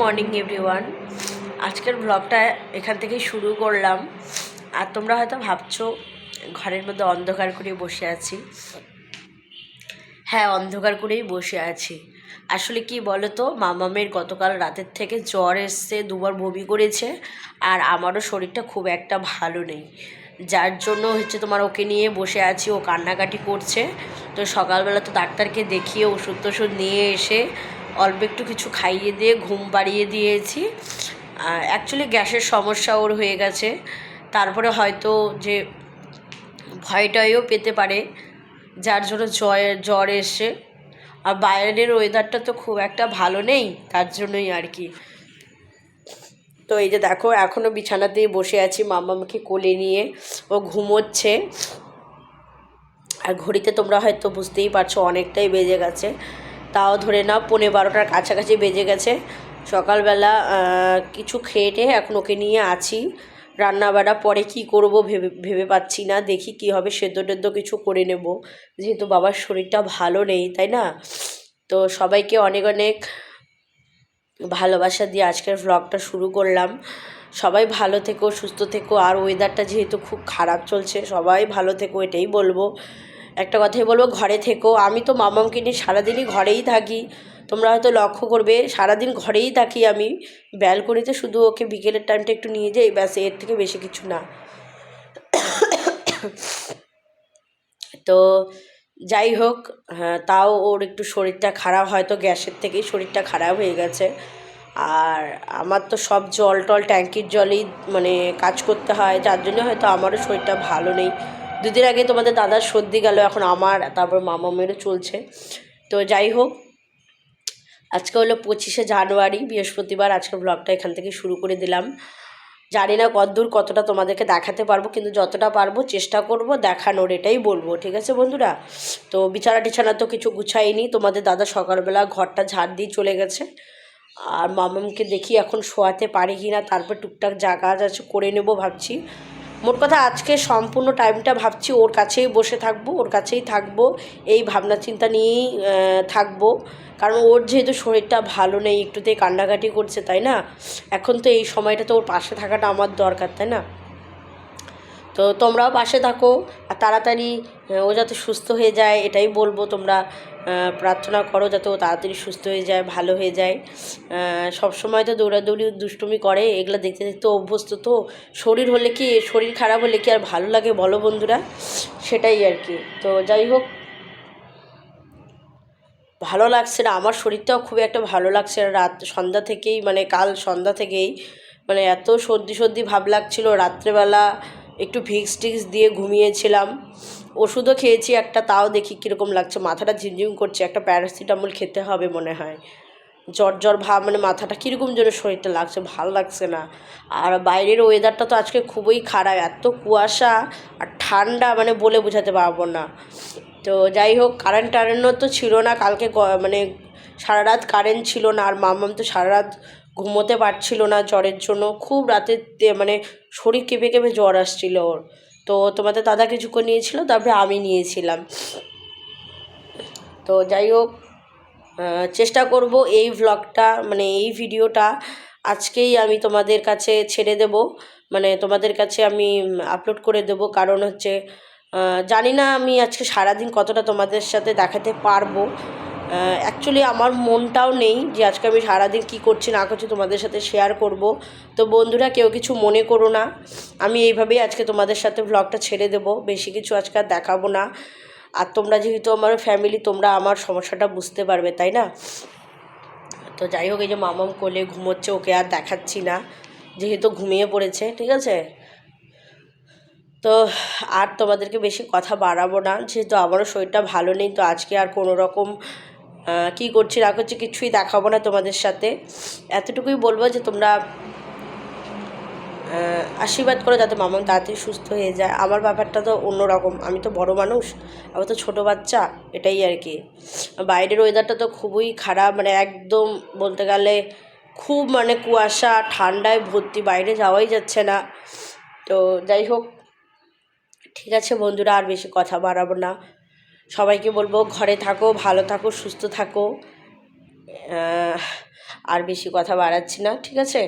Morning everyone আজকের ব্লগটা এখান থেকেই শুরু করলাম। আর তোমরা হয়তো ভাবছ, ঘরের মধ্যে অন্ধকার করে বসে আছি। হ্যাঁ অন্ধকার করেই বসে আছি। আসলে কি বলো তো মামামের গতকাল রাতের থেকে জ্বর এসছে, দুবার বমি করেছে, আর আমারও শরীরটা খুব একটা ভালো নেই। যার জন্য হচ্ছে তোমার ওকে নিয়ে বসে আছি, ও কান্নাকাটি করছে। তো সকালবেলা তো ডাক্তারকে দেখিয়ে ওষুধ টষুধ নিয়ে এসে অল্প একটু কিছু খাইয়ে দিয়ে, ঘুম পাড়িয়ে দিয়েছি। অ্যাকচুয়ালি গ্যাসের সমস্যা ওর হয়ে গেছে। তারপরে হয়তো যে ভয়টয়ও পেতে পারে, যার জন্য জ্বর জ্বর এসে আর বাইরের ওয়েদারটা তো খুব একটা ভালো নেই, তার জন্যই আর কি। তো এই যে দেখো এখনও বিছানাতেই বসে আছি মামাকে কোলে নিয়ে। ও ঘুমোচ্ছে। আর ঘড়িতে তোমরা হয়তো বুঝতেই পারছ, অনেকটাই বেজে গেছে। তাও ধরে নাও পৌনে বারোটার কাছাকাছি বেজে গেছে। সকালবেলা কিছু খেয়ে এখন ওকে নিয়ে আছি। রান্নাবাড়া পরে কি করব ভেবে ভেবে পাচ্ছি না। দেখি কি হবে সেদ্ধ টেদ্ধ কিছু করে নেব। যেহেতু বাবার শরীরটা ভালো নেই, তাই না? তো সবাইকে অনেক অনেক ভালোবাসা দিয়ে আজকের ভ্লগটা শুরু করলাম। সবাই ভালো থেকো, সুস্থ থেকো। আর ওয়েদারটা যেহেতু খুব খারাপ চলছে, সবাই ভালো থেকো, এটাই বলব। একটা কথাই বলব, ঘরে থেকো। আমি তো মামামকে নিয়ে সারাদিনই ঘরেই থাকি। তোমরা হয়তো লক্ষ্য করবে, সারাদিন ঘরেই থাকি আমি। ব্যালকনিতে শুধু ওকে বিকেলের টাইমটা একটু নিয়ে যাই, ব্যাস, এর থেকে বেশি কিছু না। তো যাই হোক হ্যাঁ তাও ওর একটু শরীরটা খারাপ, হয়তো গ্যাসের থেকেই শরীরটা খারাপ হয়ে গেছে। আর আমার তো সব জল টল, ট্যাঙ্কির জলেই মানে কাজ করতে হয়, যার জন্য হয়তো আমারও শরীরটা ভালো নেই। দুদিন আগে তোমাদের দাদার সর্দি গেল, এখন আমার, তারপর মামামেরও চলছে। তো যাই হোক, আজকে হলো পঁচিশে জানুয়ারি, বৃহস্পতিবার আজকের ব্লগটা এখান থেকে শুরু করে দিলাম। জানি না কতদূর কতটা তোমাদেরকে দেখাতে পারব, কিন্তু যতটা পারব চেষ্টা করব দেখানোর, এটাই বলব, ঠিক আছে বন্ধুরা? তো বিছানা টিছানা তো কিছু গুছাইনি, তোমাদের দাদা সকালবেলা ঘরটা ঝাড় দিয়ে চলে গেছে। আর মামামকে দেখি এখন শোয়াতে পারি কি না তারপর টুকটাক জায়গা আছে করে নেব ভাবছি। মোট কথা আজকে সম্পূর্ণ টাইমটা ভাবছি ওর কাছেই বসে থাকব, ওর কাছেই থাকব, এই ভাবনা চিন্তা নিয়েই থাকব। কারণ ওর যেহেতু শরীরটা ভালো নেই, একটুতেই কান্নাকাটি করছে, তাই না? এখন তো এই সময়টা তো ওর পাশে থাকাটা আমার দরকার, তাই না? তো তোমরাও পাশে থাকো তাড়াতাড়ি ও যাতে সুস্থ হয়ে যায়, এটাই বলব তোমরা। প্রার্থনা করো যাতে ও তাড়াতাড়ি সুস্থ হয়ে যায়, ভালো হয়ে যায়। সব সময় তো দৌড়াদৌড়ি, দুষ্টুমি করে, এগুলো দেখতে দেখতে অভ্যস্ত তো। শরীর হলে কি, শরীর খারাপ হলে কি আর ভালো লাগে বলো বন্ধুরা? সেটাই আর কি। তো যাই হোক, ভালো লাগছে না। আমার শরীরটাও খুব একটা ভালো লাগছে না। রাত, সন্ধ্যা থেকেই মানে কাল সন্ধ্যা থেকেই মানে এত সর্দি সর্দি ভাব লাগছিল। রাত্রেবেলা একটু ভিক্স টিক্স দিয়ে ঘুমিয়েছিলাম। ওষুধও খেয়েছি একটা, তাও দেখি কীরকম লাগছে। মাথাটা ঝিমঝিম করছে, একটা প্যারাসিটামল খেতে হবে মনে হয়। জ্বর জ্বর ভাব মানে মাথাটা কীরকম যেন শরীরটা লাগছে, ভালো লাগছে না। আর বাইরের ওয়েদারটা তো আজকে খুবই খারাপ, এত কুয়াশা আর ঠান্ডা মানে বলে বোঝাতে পারব না। তো যাই হোক কারেন্ট টারেন্টও তো ছিল না, কালকে মানে সারা রাত কারেন্ট ছিল না, আর মামাম তো সারা রাত ঘুমোতে পারছিল না জ্বরের জন্য। খুব রাতে মানে শরীর কেঁপে কেঁপে জ্বর আসছিল ওর। তো তোমাদের দাদা কিছুক্ষণ নিয়েছিল, তারপরে আমি নিয়েছিলাম। তো যাই হোক চেষ্টা করব এই ভ্লগটা মানে এই ভিডিওটা আজকেই আমি তোমাদের কাছে ছেড়ে দেব। মানে তোমাদের কাছে আমি আপলোড করে দেব। কারণ হচ্ছে জানি না আমি আজকে সারাদিন কতটা তোমাদের সাথে দেখাতে পারব। অ্যাকচুয়ালি আমার মনটাও নেই যে আজকে আমি সারাদিন কী করছি, না করছি তোমাদের সাথে শেয়ার করব। তো বন্ধুরা, কেউ কিছু মনে করো না। আমি এইভাবেই আজকে তোমাদের সাথে ব্লগটা ছেড়ে দেব। বেশি কিছু আজকে আর দেখাবো না। আর তোমরা যেহেতু আমার ফ্যামিলি তোমরা আমার সমস্যাটা বুঝতে পারবে, তাই না? তো যাই হোক, এই যে মামাম কোলে ঘুমোচ্ছে, ওকে আর দেখাচ্ছি না। যেহেতু ঘুমিয়ে পড়েছে, ঠিক আছে? তো আর তোমাদেরকে বেশি কথা বাড়াবো না। যেহেতু আমারও শরীরটা ভালো নেই, তো আজকে আর কোনো রকম কী করছি না করছি কিছুই দেখাবো না তোমাদের সাথে। এতটুকুই বলব যে তোমরা আশীর্বাদ করো যাতে মামন তাড়াতাড়ি সুস্থ হয়ে যায়। আমার ব্যাপারটা তো অন্যরকম। আমি তো বড় মানুষ, আমার তো ছোটো বাচ্চা, এটাই আর কি। বাইরের ওয়েদারটা তো খুবই খারাপ মানে একদম বলতে গেলে খুব মানে কুয়াশা, ঠান্ডায় ভর্তি, বাইরে যাওয়াই যাচ্ছে না। তো যাই হোক, ঠিক আছে বন্ধুরা, আর বেশি কথা বাড়াবো না। সবাইকে বলব ঘরে থাকো, ভালো থাকো, সুস্থ থাকো। আর বেশি কথা বাড়াচ্ছি না, ঠিক আছে?